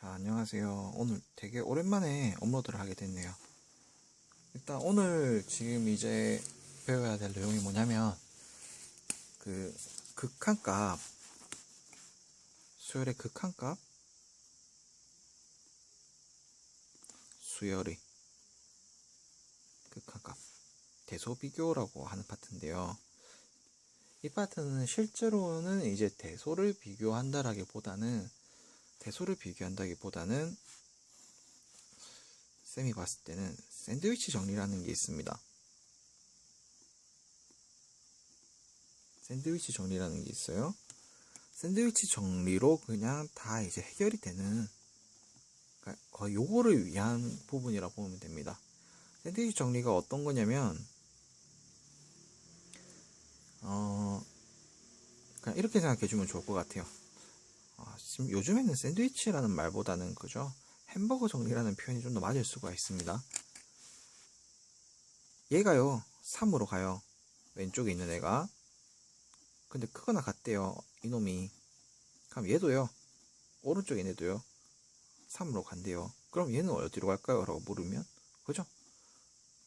자, 안녕하세요. 오늘 되게 오랜만에 업로드를 하게 됐네요. 일단 오늘 지금 이제 배워야 될 내용이 뭐냐면, 그, 극한값, 수열의 극한값, 수열의 극한값, 대소비교라고 하는 파트인데요. 이 파트는 실제로는 이제 대소를 비교한다라기보다는 대소를 비교한다기보다는 쌤이 봤을 때는 샌드위치 정리라는 게 있습니다. 샌드위치 정리라는 게 있어요. 샌드위치 정리로 그냥 다 이제 해결이 되는 그러니까 거의 요거를 위한 부분이라 보면 됩니다. 샌드위치 정리가 어떤 거냐면 어 그냥 이렇게 생각해 주면 좋을 것 같아요. 아, 지금 요즘에는 샌드위치라는 말보다는 그죠 햄버거 정리라는 표현이 좀 더 맞을 수가 있습니다. 얘가요 3으로 가요. 왼쪽에 있는 애가 근데 크거나 같대요 이놈이 그럼 얘도요 오른쪽에 있는 애도요 3으로 간대요. 그럼 얘는 어디로 갈까요? 라고 물으면 그죠?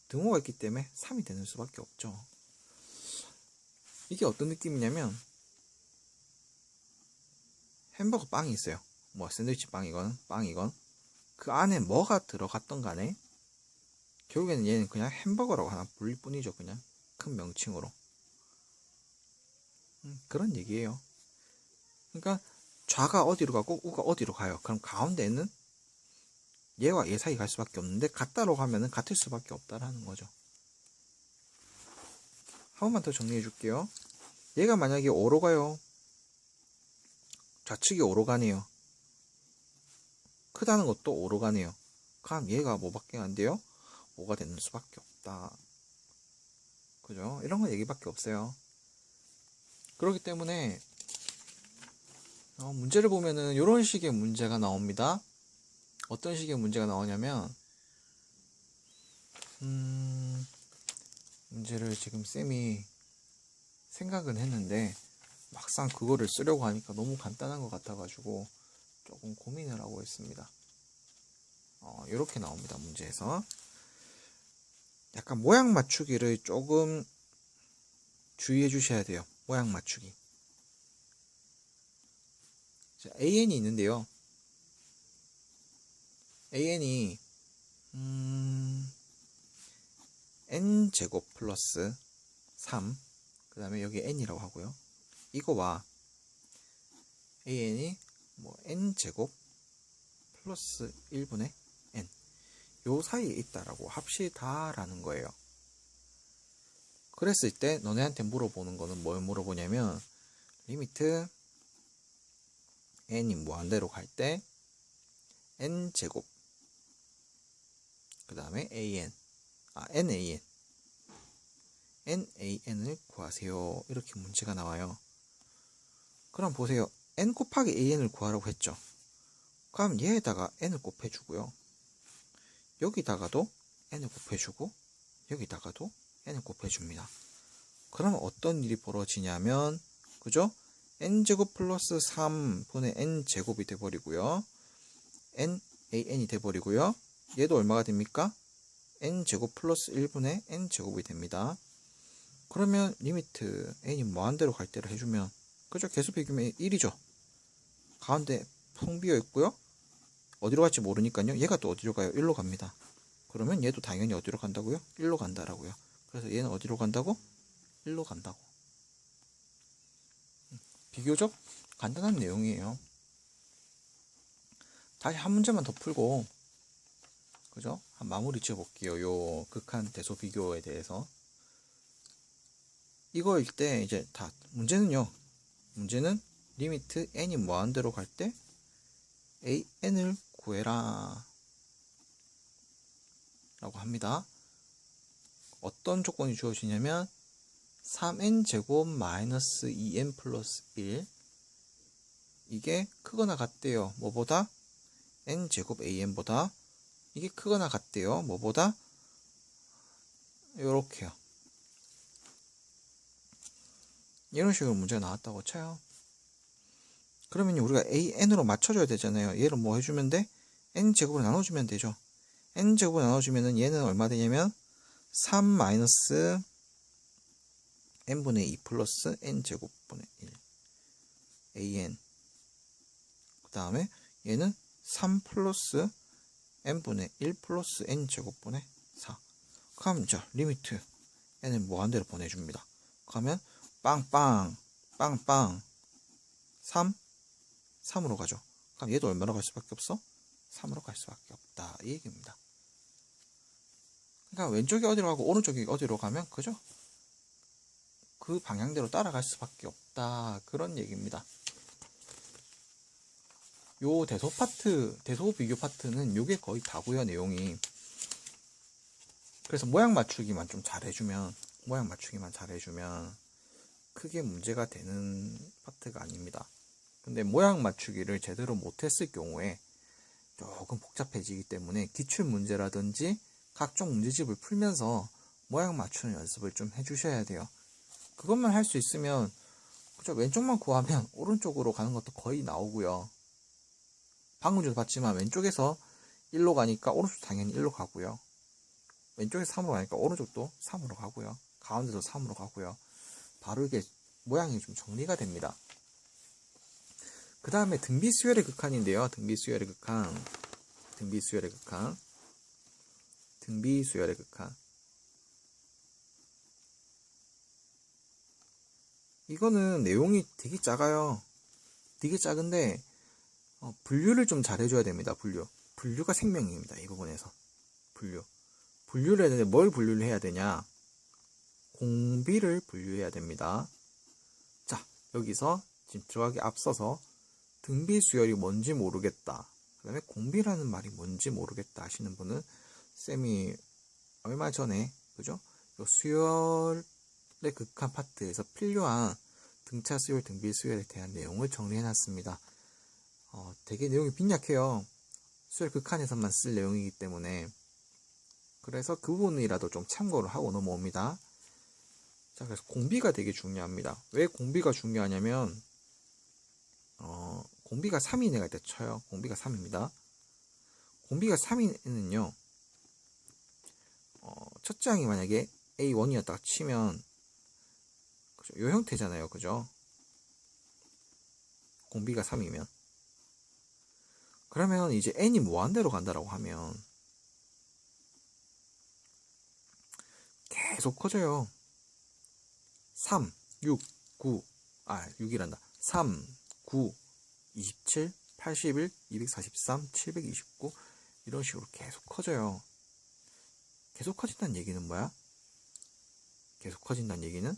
등호가 있기 때문에 3이 되는 수밖에 없죠. 이게 어떤 느낌이냐면 햄버거 빵이 있어요. 뭐 샌드위치 빵이건 빵이건 그 안에 뭐가 들어갔던 간에 결국에는 얘는 그냥 햄버거라고 하나 불릴 뿐이죠. 그냥 큰 명칭으로 음, 그런 얘기예요. 그러니까 좌가 어디로 가고 우가 어디로 가요. 그럼 가운데는 얘와 얘 사이 갈 수밖에 없는데 같다로 가면은 같을 수밖에 없다라는 거죠. 한 번만 더 정리해 줄게요. 얘가 만약에 5로 가요. 좌측이 5로 가네요. 크다는 것도 5로 가네요. 그럼 얘가 뭐밖에 안 돼요? 5가 되는 수밖에 없다. 그죠? 이런 건 얘기밖에 없어요. 그렇기 때문에 어, 문제를 보면은 이런 식의 문제가 나옵니다. 어떤 식의 문제가 나오냐면 음, 문제를 지금 쌤이 생각은 했는데 막상 그거를 쓰려고 하니까 너무 간단한 것 같아가지고 조금 고민을 하고 있습니다. 어, 이렇게 나옵니다. 문제에서 약간 모양 맞추기를 조금 주의해 주셔야 돼요. 모양 맞추기. 자, AN이 있는데요. AN이 음, n제곱 플러스 3, 그 다음에 여기 n이라고 하고요. 이거와 an이 뭐 n제곱 플러스 1분의 n 요 사이에 있다라고 합시다라는 거예요. 그랬을 때 너네한테 물어보는 거는 뭘 물어보냐면 리미트 n이 무한대로 갈 때 n제곱 그 다음에 an 아 nan nan을 구하세요 이렇게 문제가 나와요 그럼 보세요. N 곱하기 an을 구하라고 했죠. 그럼 얘에다가 n을 곱해주고요. 여기다가도 n을 곱해주고 여기다가도 n을 곱해줍니다. 그럼 어떤 일이 벌어지냐면 그죠? N제곱 플러스 3분의 n제곱이 돼버리고요. N an이 돼버리고요. 얘도 얼마가 됩니까? n제곱 플러스 1분의 n제곱이 됩니다. 그러면 리미트 n이 무한대로 갈 때를 해주면 그죠? 개수 비교면 1이죠. 가운데 텅 비어 있고요. 어디로 갈지 모르니까요. 얘가 또 어디로 가요? 1로 갑니다. 그러면 얘도 당연히 어디로 간다고요? 1로 간다라고요. 그래서 얘는 어디로 간다고? 1로 간다고. 비교적 간단한 내용이에요. 다시 한 문제만 더 풀고 그죠? 한 마무리 지어 볼게요. 요 극한 대소 비교에 대해서. 이거일 때 이제 다 문제는요. 문제는 리미트 n이 무한대로 갈 때 an을 구해라 라고 합니다. 어떤 조건이 주어지냐면 3n 제곱 마이너스 2n 플러스 1 이게 크거나 같대요. 뭐보다? n 제곱 an보다 이게 크거나 같대요. 뭐보다? 요렇게요. 이런 식으로 문제가 나왔다고 쳐요. 그러면 우리가 a n으로 맞춰줘야 되잖아요. 얘를 뭐 해주면 돼? n 제곱으로 나눠주면 되죠. n 제곱으로 나눠주면은 얘는 얼마 되냐면 3 마이너스 n분의 2 플러스 n 제곱분의 1 an 그 다음에 얘는 3 플러스 n분의 1 플러스 n 제곱분의 4 그럼 자 리미트 n을 무한대로 보내줍니다. 그러면 빵빵 빵빵 3 3으로 가죠. 그럼 얘도 얼마로 갈 수밖에 없어? 3으로 갈 수밖에 없다. 이 얘기입니다. 그러니까 왼쪽이 어디로 가고 오른쪽이 어디로 가면 그죠? 그 방향대로 따라갈 수밖에 없다. 그런 얘기입니다. 요 대소 파트, 대소 비교 파트는 요게 거의 다고요, 내용이. 그래서 모양 맞추기만 좀 잘해주면, 모양 맞추기만 잘해주면 크게 문제가 되는 파트가 아닙니다. 근데 모양 맞추기를 제대로 못했을 경우에 조금 복잡해지기 때문에 기출 문제라든지 각종 문제집을 풀면서 모양 맞추는 연습을 좀 해주셔야 돼요. 그것만 할 수 있으면 그죠 왼쪽만 구하면 오른쪽으로 가는 것도 거의 나오고요. 방금 전에 봤지만 왼쪽에서 1로 가니까 오른쪽 당연히 1로 가고요. 왼쪽에서 3으로 가니까 오른쪽도 3으로 가고요. 가운데도 3으로 가고요. 바로 이게 모양이 좀 정리가 됩니다. 그 다음에 등비수열의 극한인데요. 등비수열의 극한. 등비수열의 극한. 등비수열의 극한. 이거는 내용이 되게 작아요. 되게 작은데 어, 분류를 좀 잘해줘야 됩니다. 분류. 분류가 생명입니다. 이 부분에서. 분류. 분류를 해야 되는데 뭘 분류를 해야 되냐? 공비를 분류해야 됩니다. 자, 여기서 들어가기 앞서서 등비 수열이 뭔지 모르겠다. 그 다음에 공비라는 말이 뭔지 모르겠다 하시는 분은 쌤이 얼마 전에 그죠? 요 수열의 극한 파트에서 필요한 등차 수열, 등비 수열에 대한 내용을 정리해 놨습니다. 어, 되게 내용이 빈약해요. 수열 극한에서만 쓸 내용이기 때문에 그래서 그 부분이라도 좀 참고를 하고 넘어옵니다. 자, 그래서 공비가 되게 중요합니다. 왜 공비가 중요하냐면 어, 공비가 3인에 갈때 쳐요. 공비가 3입니다. 공비가 3인은요. 어, 첫 장이 만약에 A1이었다가 치면 그죠? 요 형태잖아요. 그죠? 공비가 3이면 그러면 이제 n이 무한대로 간다라고 하면 계속 커져요. 3, 6, 9, 아, 6이란다. 3, 9, 27, 81, 243, 729 이런 식으로 계속 커져요. 계속 커진다는 얘기는 뭐야? 계속 커진다는 얘기는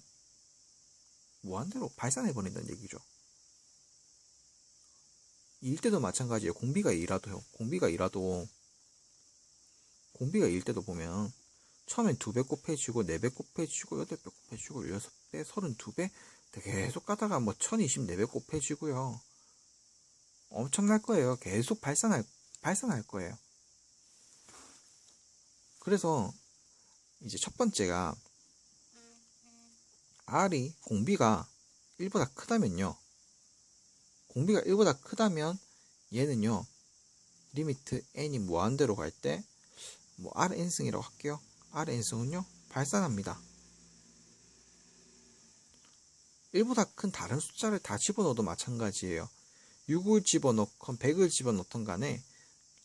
무한대로 발산해버린다는 얘기죠. 일 때도 마찬가지예요. 공비가 일하도요. 공비가 일하도 공비가 일 때도 보면 처음엔 2배 곱해지고 4배 곱해지고 8배 곱해지고 16배 32배 계속 가다가 뭐 1024배 곱해지고요. 엄청날 거예요. 계속 발산할 발산할 거예요. 그래서 이제 첫 번째가 R이 공비가 1보다 크다면요. 공비가 1보다 크다면 얘는요. 리미트 n이 무한대로 갈 때 뭐 Rn승이라고 할게요. Rn승은요. 발산합니다. 1보다 큰 다른 숫자를 다 집어넣어도 마찬가지예요. 6을 집어넣건 100을 집어넣던 간에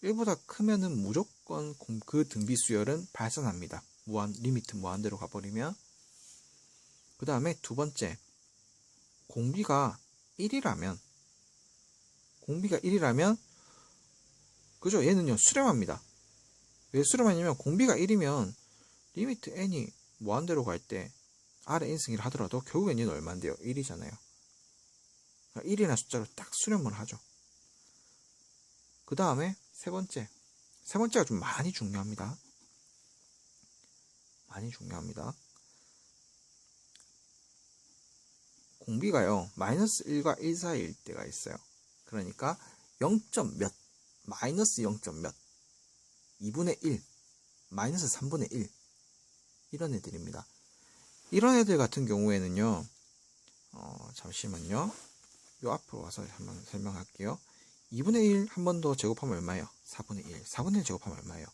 1보다 크면은 무조건 그 등비 수열은 발산합니다. 무한 리미트 무한대로 가버리면 그 다음에 두 번째 공비가 1이라면 공비가 1이라면 그죠 얘는요 수렴합니다. 왜 수렴하냐면 공비가 1이면 리미트 n이 무한대로 갈때 R의 인승이라 하더라도 결국엔 얘는 얼마인데요? 1이잖아요. 1이나 그러니까 숫자로 딱 수렴을 하죠. 그 다음에 세 번째. 세 번째가 좀 많이 중요합니다. 많이 중요합니다. 공비가요, 마이너스 1과 1 사이일 때가 있어요. 그러니까 0. 몇, 마이너스 0. 몇, 2분의 1, 마이너스 3분의 1. 이런 애들입니다. 이런 애들 같은 경우에는요, 어, 잠시만요. 요 앞으로 와서 한번 설명할게요. 2분의 1 한 번 더 제곱하면 얼마예요? 4분의 1. 4분의 1 제곱하면 얼마예요?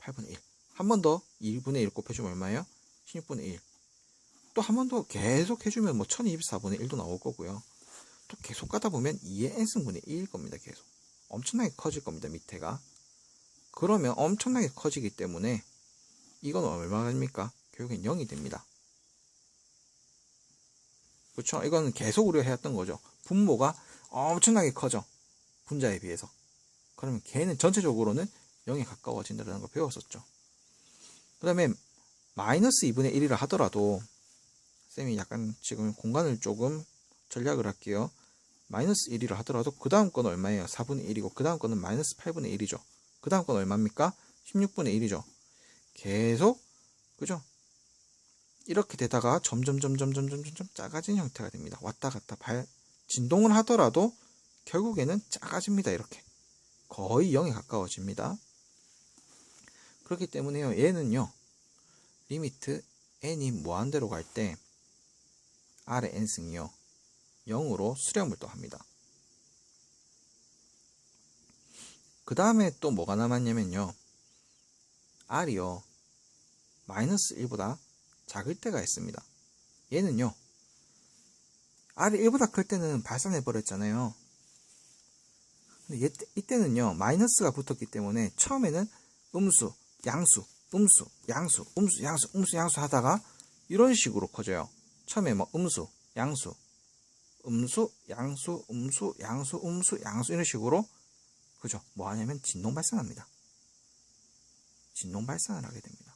8분의 1. 한 번더 1분의 1 곱해주면 얼마예요? 16분의 1. 또 한 번 더 계속 해주면 뭐 1024분의 1도 나올 거고요. 또 계속 가다 보면 2의 n승분의 1일 겁니다. 계속. 엄청나게 커질 겁니다. 밑에가. 그러면 엄청나게 커지기 때문에 이건 얼마입니까? 결국엔 0이 됩니다. 그렇죠? 이건 계속 우리가 해왔던 거죠. 분모가 엄청나게 커져. 분자에 비해서. 그러면 걔는 전체적으로는 0에 가까워진다는 걸 배웠었죠. 그 다음에 마이너스 2분의 1이라 하더라도 쌤이 약간 지금 공간을 조금 전략을 할게요. 마이너스 1이라 하더라도 그 다음 건 얼마예요? 4분의 1이고 그 다음 거는 마이너스 8분의 1이죠. 그 다음 건 얼마입니까? 16분의 1이죠. 계속 그죠? 이렇게 되다가 점점 점점 점점 점점 작아진 형태가 됩니다. 왔다 갔다 발 진동을 하더라도 결국에는 작아집니다. 이렇게 거의 0에 가까워집니다. 그렇기 때문에요. 얘는요. 리미트 n이 무한대로 갈때 r의 n승이요. 0으로 수렴을 또 합니다. 그 다음에 또 뭐가 남았냐면요. r이요. 마이너스 1보다 작을 때가 있습니다. 얘는요. r이 1보다 클 때는 발산해 버렸잖아요. 근데 얘, 이때는요. 마이너스가 붙었기 때문에 처음에는 음수, 양수, 음수, 양수, 음수, 양수, 음수, 양수 하다가 이런 식으로 커져요. 처음에 뭐 음수, 양수, 음수, 양수, 음수, 양수, 음수, 양수 이런 식으로 그죠? 뭐 하냐면 진동 발산합니다. 진동 발산을 하게 됩니다.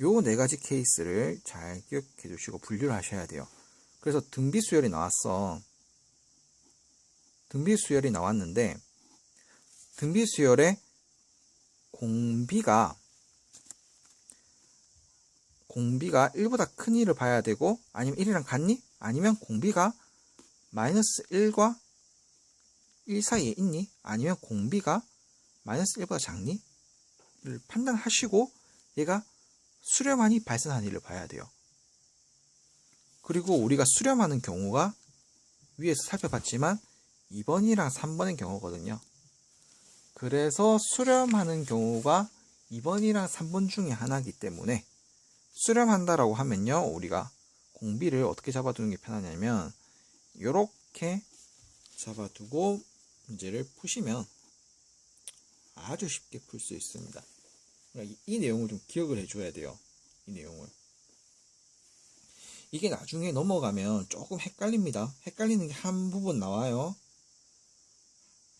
요 네 가지 케이스를 잘 기억해 두시고 분류를 하셔야 돼요. 그래서 등비 수열이 나왔어. 등비 수열이 나왔는데 등비 수열의 공비가 공비가 1보다 큰 일을 봐야 되고 아니면 1이랑 같니? 아니면 공비가 마이너스 1과 1 사이에 있니? 아니면 공비가 마이너스 1보다 작니? 를 판단하시고 얘가 수렴하니 발산하는 일을 봐야 돼요. 그리고 우리가 수렴하는 경우가 위에서 살펴봤지만 2번이랑 3번의 경우거든요. 그래서 수렴하는 경우가 2번이랑 3번 중에 하나이기 때문에 수렴한다라고 하면요. 우리가 공비를 어떻게 잡아두는 게 편하냐면 이렇게 잡아두고 문제를 푸시면 아주 쉽게 풀 수 있습니다. 그러니까 이, 이 내용을 좀 기억을 해줘야 돼요. 이 내용을. 이게 나중에 넘어가면 조금 헷갈립니다. 헷갈리는 게 한 부분 나와요.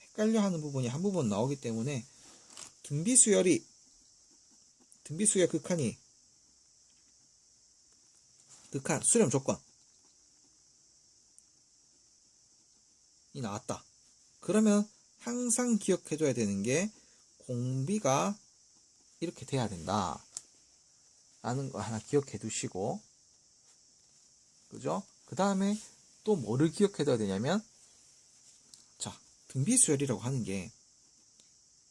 헷갈려 하는 부분이 한 부분 나오기 때문에 등비수열이 등비수열 극한이 극한 수렴 조건 이 나왔다. 그러면 항상 기억해줘야 되는 게 공비가 이렇게 돼야 된다. 라는 거 하나 기억해 두시고 그죠? 그 다음에 또 뭐를 기억해 둬야 되냐면 자 등비수열이라고 하는 게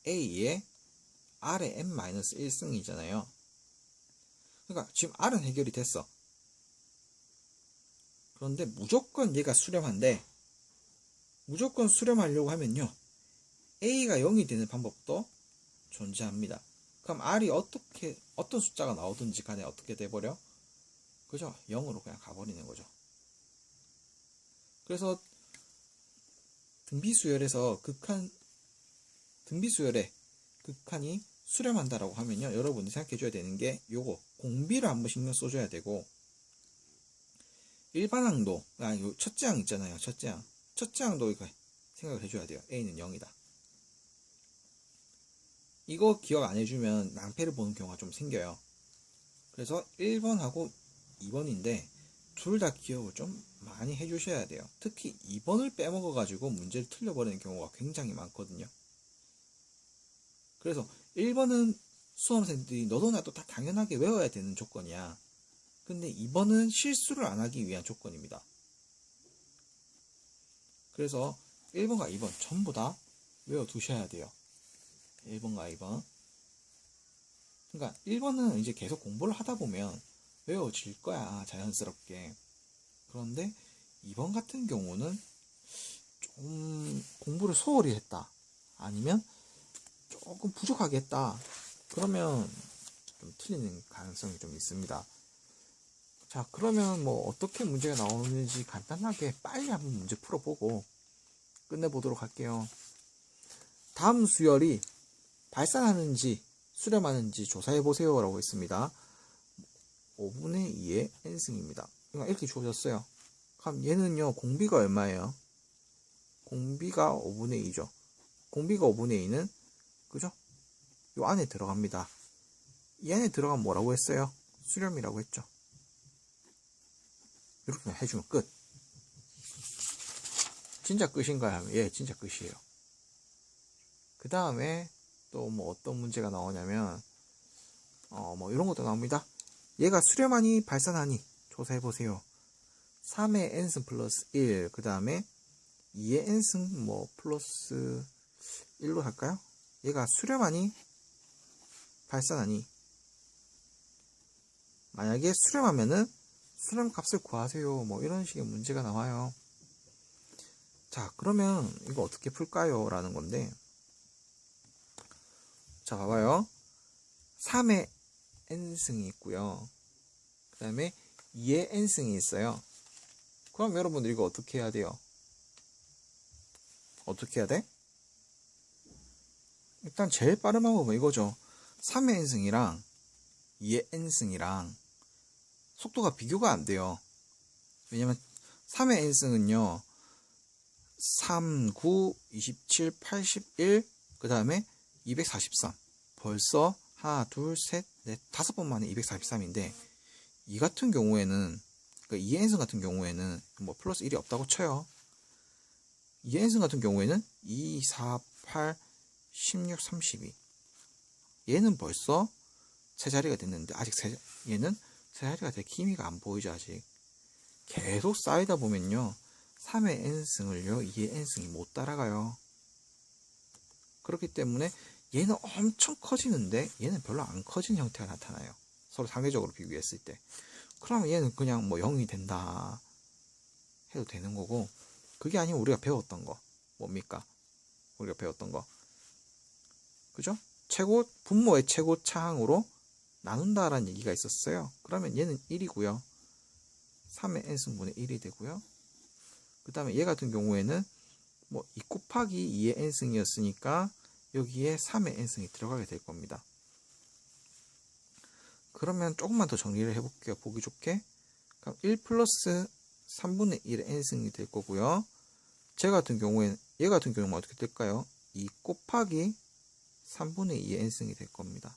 A의 R의 n-1승이잖아요. 그러니까 지금 R은 해결이 됐어. 그런데 무조건 얘가 수렴한데 무조건 수렴하려고 하면요. A가 0이 되는 방법도 존재합니다. 그럼 R이 어떻게 어떤 숫자가 나오든지 간에 어떻게 돼버려? 그죠? 0으로 그냥 가버리는 거죠. 그래서 등비수열에서 극한 등비수열에 극한이 수렴한다라고 하면요. 여러분이 생각해 줘야 되는 게 요거 공비를 한번 신경 써줘야 되고 일반항도 아, 요 첫째 항 있잖아요. 첫째 항. 첫째 항도 생각을 해줘야 돼요. A는 0이다. 이거 기억 안 해주면 낭패를 보는 경우가 좀 생겨요. 그래서 1번하고 2번인데 둘 다 기억을 좀 많이 해주셔야 돼요. 특히 2번을 빼먹어가지고 문제를 틀려버리는 경우가 굉장히 많거든요. 그래서 1번은 수험생들이 너도 나도 다 당연하게 외워야 되는 조건이야. 근데 2번은 실수를 안 하기 위한 조건입니다. 그래서 1번과 2번 전부 다 외워두셔야 돼요. 1번과 2번. 그러니까 1번은 이제 계속 공부를 하다 보면 외워질 거야, 자연스럽게. 그런데 이번 같은 경우는 좀 공부를 소홀히 했다. 아니면 조금 부족하게 했다. 그러면 좀 틀리는 가능성이 좀 있습니다. 자, 그러면 뭐 어떻게 문제가 나오는지 간단하게 빨리 한번 문제 풀어보고 끝내보도록 할게요. 다음 수열이 발산하는지 수렴하는지 조사해 보세요 라고 했습니다. 5분의 2의 n승입니다. 이렇게 주어졌어요. 그럼 얘는요, 공비가 얼마예요? 공비가 5분의 2죠. 공비가 5분의 2는, 그죠? 요 안에 들어갑니다. 이 안에 들어가면 뭐라고 했어요? 수렴이라고 했죠. 이렇게 해주면 끝. 진짜 끝인가요? 예, 진짜 끝이에요. 그 다음에 또 뭐 어떤 문제가 나오냐면, 어, 뭐 이런 것도 나옵니다. 얘가 수렴하니 발산하니 조사해 보세요. 3의 n승 플러스 1, 그 다음에 2의 n승 뭐 플러스 1로 할까요? 얘가 수렴하니 발산하니 만약에 수렴하면은 수렴 값을 구하세요. 뭐 이런 식의 문제가 나와요. 자, 그러면 이거 어떻게 풀까요? 라는 건데 자, 봐봐요. 3의 n승이 있고요. 그 다음에 2의 n승이 있어요. 그럼 여러분들 이거 어떻게 해야 돼요? 어떻게 해야 돼? 일단 제일 빠른 방법은 이거죠. 3의 n승이랑 2의 n승이랑 속도가 비교가 안 돼요. 왜냐면 3의 n승은요. 3, 9, 27, 81, 그 다음에 243. 벌써 하나, 둘, 셋, 넷, 다섯 번 만에 243인데 이 같은 경우에는 그러니까 이 엔승 같은 경우에는 뭐 플러스 1이 없다고 쳐요. 이 엔승 같은 경우에는 2, 4, 8, 16, 32. 얘는 벌써 세 자리가 됐는데 아직 세, 얘는 세 자리가 될 기미가 안 보이죠 아직. 계속 쌓이다 보면요. 3의 n승을요 2의 n승이 못 따라가요. 그렇기 때문에 얘는 엄청 커지는데 얘는 별로 안 커진 형태가 나타나요. 서로 상대적으로 비교했을 때. 그러면 얘는 그냥 뭐 0이 된다 해도 되는 거고 그게 아니면 우리가 배웠던 거 뭡니까? 우리가 배웠던 거 그죠? 최고 분모의 최고 차항으로 나눈다라는 얘기가 있었어요. 그러면 얘는 1이고요. 3의 n승분의 1이 되고요. 그 다음에 얘 같은 경우에는 뭐 2 곱하기 2의 n승이었으니까 여기에 3의 n승이 들어가게 될 겁니다. 그러면 조금만 더 정리를 해볼게요. 보기 좋게. 그럼 1 플러스 3분의 1의 n승이 될 거고요. 제 같은 경우에는 얘 같은 경우는 어떻게 될까요? 2 곱하기 3분의 2의 n승이 될 겁니다.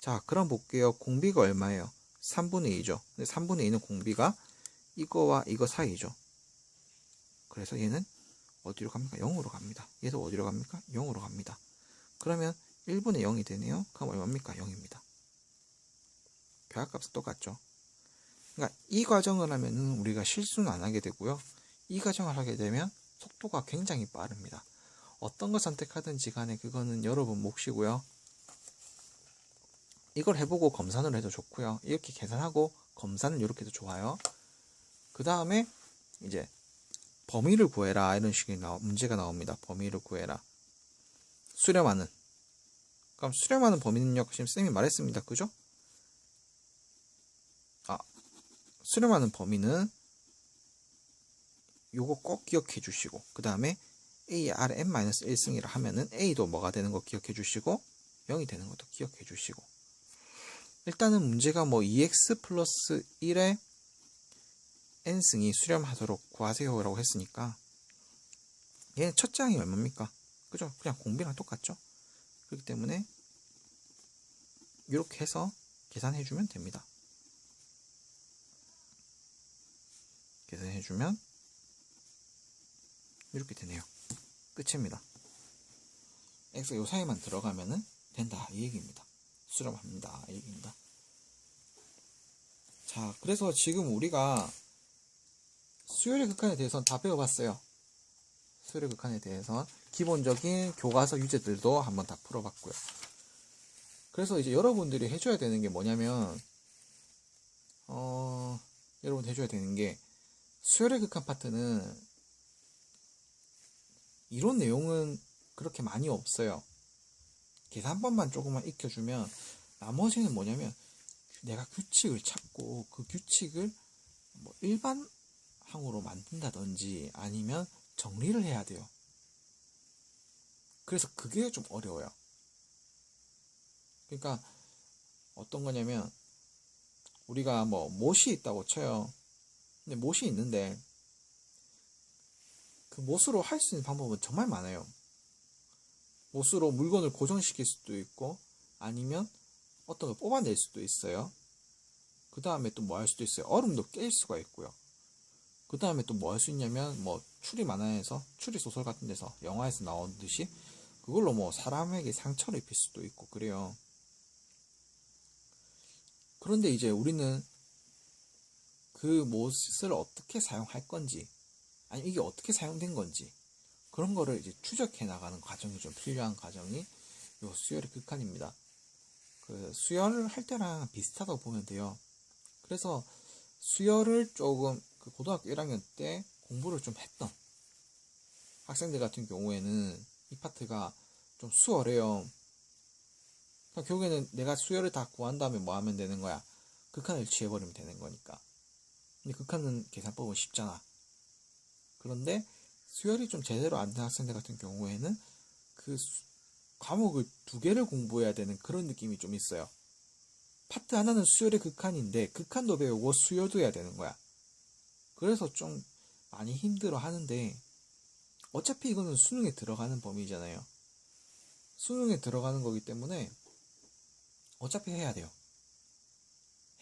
자, 그럼 볼게요. 공비가 얼마예요? 3분의 2죠. 근데 3분의 2는 공비가 이거와 이거 사이죠. 그래서 얘는 어디로 갑니까? 0으로 갑니다. 얘도 어디로 갑니까? 0으로 갑니다. 그러면 1분의 0이 되네요. 그럼 얼마입니까? 0입니다. 배합값은 똑같죠. 그러니까 이 과정을 하면은 우리가 실수는 안 하게 되고요. 이 과정을 하게 되면 속도가 굉장히 빠릅니다. 어떤 걸 선택하든지 간에 그거는 여러분 몫이고요. 이걸 해보고 검산을 해도 좋고요. 이렇게 계산하고 검사는 이렇게 해도 좋아요. 그 다음에 이제 범위를 구해라 이런 식의 문제가 나옵니다. 범위를 구해라. 수렴하는. 그럼 수렴하는 범위는요. 지금 쌤이 말했습니다. 그죠? 아, 수렴하는 범위는 요거 꼭 기억해 주시고 그 다음에 a r n-1승이라 하면은 a도 뭐가 되는 거 기억해 주시고 0이 되는 것도 기억해 주시고 일단은 문제가 뭐 2x 플러스 1의 n승이 수렴하도록 구하세요 라고 했으니까 얘는 첫 장이 얼마입니까? 그죠? 그냥 공비랑 똑같죠? 그렇기 때문에 이렇게 해서 계산해 주면 됩니다. 계산해 주면 이렇게 되네요. 끝입니다. x가 요 사이만 들어가면은 된다 이 얘기입니다. 수렴합니다 이 얘기입니다. 자, 그래서 지금 우리가 수열의 극한에 대해서는 다 배워봤어요. 수열의 극한에 대해서는 기본적인 교과서 유제들도 한번 다 풀어봤고요. 그래서 이제 여러분들이 해줘야 되는 게 뭐냐면 어, 여러분 해줘야 되는 게 수열의 극한 파트는 이론 내용은 그렇게 많이 없어요. 계산법만 조금만 익혀주면 나머지는 뭐냐면 내가 규칙을 찾고 그 규칙을 뭐 일반항으로 만든다든지 아니면 정리를 해야 돼요. 그래서 그게 좀 어려워요. 그러니까 어떤 거냐면 우리가 뭐 못이 있다고 쳐요. 근데 못이 있는데 그 못으로 할 수 있는 방법은 정말 많아요. 못으로 물건을 고정시킬 수도 있고 아니면 어떤 걸 뽑아낼 수도 있어요. 그 다음에 또 뭐 할 수도 있어요. 얼음도 깰 수가 있고요. 그 다음에 또 뭐 할 수 있냐면 뭐 추리 만화에서 추리 소설 같은 데서 영화에서 나오듯이 그걸로 뭐 사람에게 상처를 입힐 수도 있고 그래요. 그런데 이제 우리는 그 못을 어떻게 사용할 건지 아니 이게 어떻게 사용된 건지 그런 거를 이제 추적해 나가는 과정이 좀 필요한 과정이 요 수열의 극한입니다. 그 수열을 할 때랑 비슷하다고 보면 돼요. 그래서 수열을 조금 그 고등학교 1학년 때 공부를 좀 했던 학생들 같은 경우에는 이 파트가 좀 수월해요. 그러니까 결국에는 내가 수열을 다 구한 다음에 뭐 하면 되는 거야? 극한을 취해버리면 되는 거니까. 근데 극한은 계산법은 쉽잖아. 그런데 수열이 좀 제대로 안 된 학생들 같은 경우에는 그 수- 과목을 두 개를 공부해야 되는 그런 느낌이 좀 있어요. 파트 하나는 수열의 극한인데 극한도 배우고 수열도 해야 되는 거야. 그래서 좀 많이 힘들어 하는데 어차피 이거는 수능에 들어가는 범위잖아요. 수능에 들어가는 거기 때문에 어차피 해야 돼요.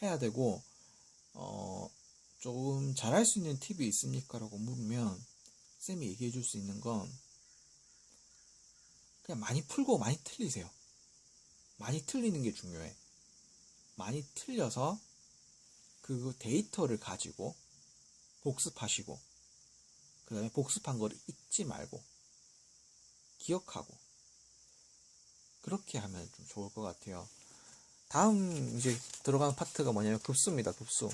해야 되고 어 조금 잘할 수 있는 팁이 있습니까? 라고 물으면 쌤이 얘기해 줄 수 있는 건 그냥 많이 풀고 많이 틀리세요. 많이 틀리는 게 중요해. 많이 틀려서 그 데이터를 가지고 복습하시고 그 다음에 복습한 거를 잊지 말고 기억하고 그렇게 하면 좀 좋을 것 같아요. 다음 이제 들어가는 파트가 뭐냐면 급수입니다. 급수.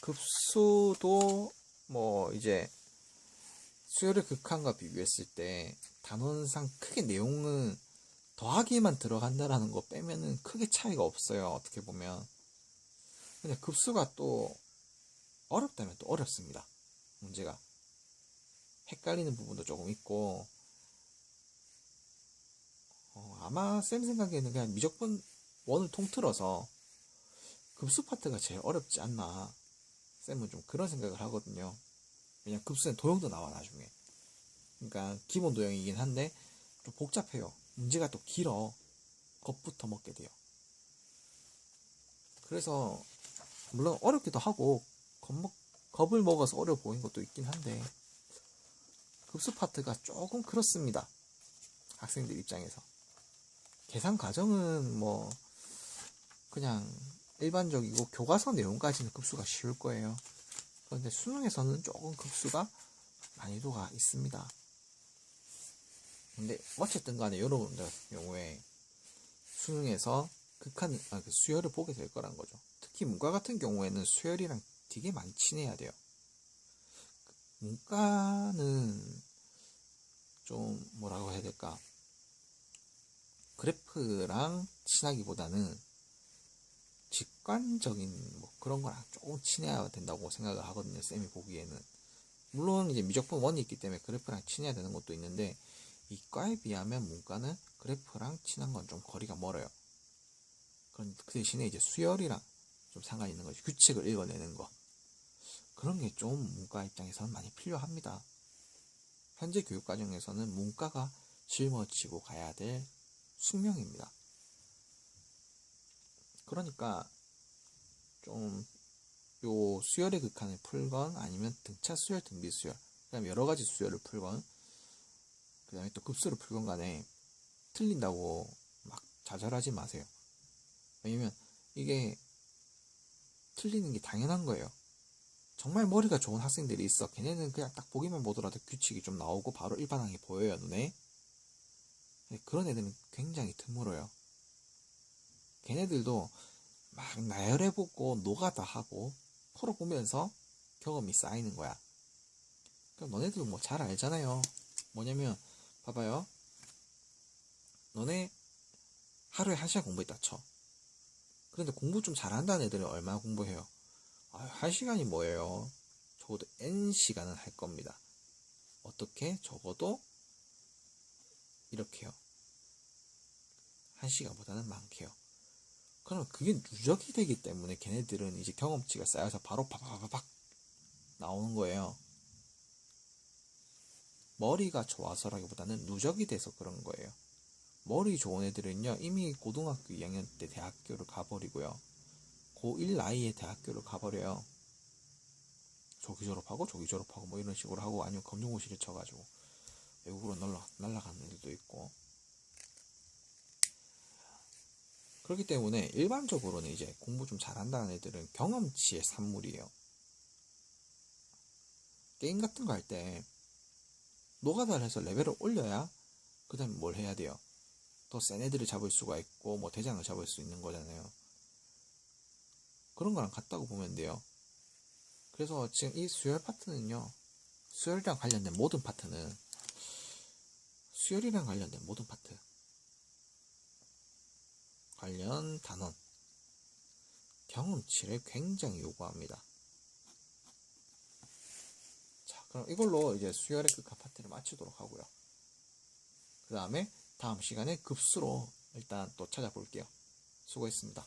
급수도 뭐 이제 수열의 극한과 비교했을 때 단원상 크게 내용은 더하기만 들어간다라는 거 빼면은 크게 차이가 없어요. 어떻게 보면. 근데 급수가 또 어렵다면 또 어렵습니다. 문제가. 헷갈리는 부분도 조금 있고, 어, 아마 쌤 생각에는 그냥 미적분 원을 통틀어서 급수 파트가 제일 어렵지 않나. 쌤은 좀 그런 생각을 하거든요. 왜냐면 급수는 도형도 나와, 나중에. 그러니까 기본 도형이긴 한데 좀 복잡해요. 문제가 또 길어. 겁부터 먹게 돼요. 그래서 물론 어렵기도 하고 겁먹, 겁을 먹어서 어려워 보이는 것도 있긴 한데 급수 파트가 조금 그렇습니다. 학생들 입장에서. 계산 과정은 뭐 그냥 일반적이고 교과서 내용까지는 급수가 쉬울 거예요. 그런데 수능에서는 조금 급수가 난이도가 있습니다. 근데 어쨌든 간에 여러분들 경우에 수능에서 극한 아, 그 수열을 보게 될 거란 거죠. 특히 문과 같은 경우에는 수열이랑 되게 많이 친해야 돼요. 문과는 좀 뭐라고 해야 될까? 그래프랑 친하기보다는 직관적인 뭐 그런 거랑 조금 친해야 된다고 생각을 하거든요. 쌤이 보기에는. 물론 이제 미적분 원이 있기 때문에 그래프랑 친해야 되는 것도 있는데 이과에 비하면 문과는 그래프랑 친한 건 좀 거리가 멀어요. 그런 그 대신에 이제 수열이랑 좀 상관이 있는 거죠. 규칙을 읽어내는 거. 그런 게 좀 문과 입장에서는 많이 필요합니다. 현재 교육 과정에서는 문과가 짊어지고 가야 될 숙명입니다. 그러니까 좀 요 수열의 극한을 풀건 아니면 등차 수열, 등비 수열, 그다음 여러 가지 수열을 풀건 그다음에 또 급수를 풀건 간에 틀린다고 막 좌절하지 마세요. 왜냐면 이게 틀리는 게 당연한 거예요. 정말 머리가 좋은 학생들이 있어. 걔네는 그냥 딱 보기만 보더라도 규칙이 좀 나오고 바로 일반항이 보여요, 눈에. 근데 그런 애들은 굉장히 드물어요. 걔네들도 막 나열해보고 노가다 하고 풀어보면서 경험이 쌓이는 거야. 그럼 너네들 뭐 잘 알잖아요. 뭐냐면 봐봐요. 너네 하루에 한 시간 공부했다 쳐. 그런데 공부 좀 잘한다는 애들은 얼마나 공부해요? 아, 한 시간이 뭐예요? 적어도 N 시간은 할 겁니다. 어떻게? 적어도 이렇게요. 한 시간보다는 많게요. 그럼 그게 누적이 되기 때문에 걔네들은 이제 경험치가 쌓여서 바로 파파파박 나오는 거예요. 머리가 좋아서라기보다는 누적이 돼서 그런 거예요. 머리 좋은 애들은요, 이미 고등학교 2학년 때 대학교를 가버리고요. 고1 나이에 대학교를 가버려요. 조기 졸업하고 조기 졸업하고 뭐 이런 식으로 하고 아니면 검정고시를 쳐가지고 외국으로 날라, 날아가는 애들도 있고 그렇기 때문에 일반적으로는 이제 공부 좀 잘한다는 애들은 경험치의 산물이에요. 게임 같은 거 할 때 노가다를 해서 레벨을 올려야 그 다음에 뭘 해야 돼요. 더 센 애들을 잡을 수가 있고 뭐 대장을 잡을 수 있는 거잖아요. 그런 거랑 같다고 보면 돼요. 그래서 지금 이 수열 파트는요. 수열이랑 관련된 모든 파트는 수열이랑 관련된 모든 파트 관련 단원 경험치를 굉장히 요구합니다. 자, 그럼 이걸로 이제 수열의 끝과 파트를 마치도록 하고요. 그 다음에 다음 시간에 급수로 일단 또 찾아볼게요. 수고했습니다.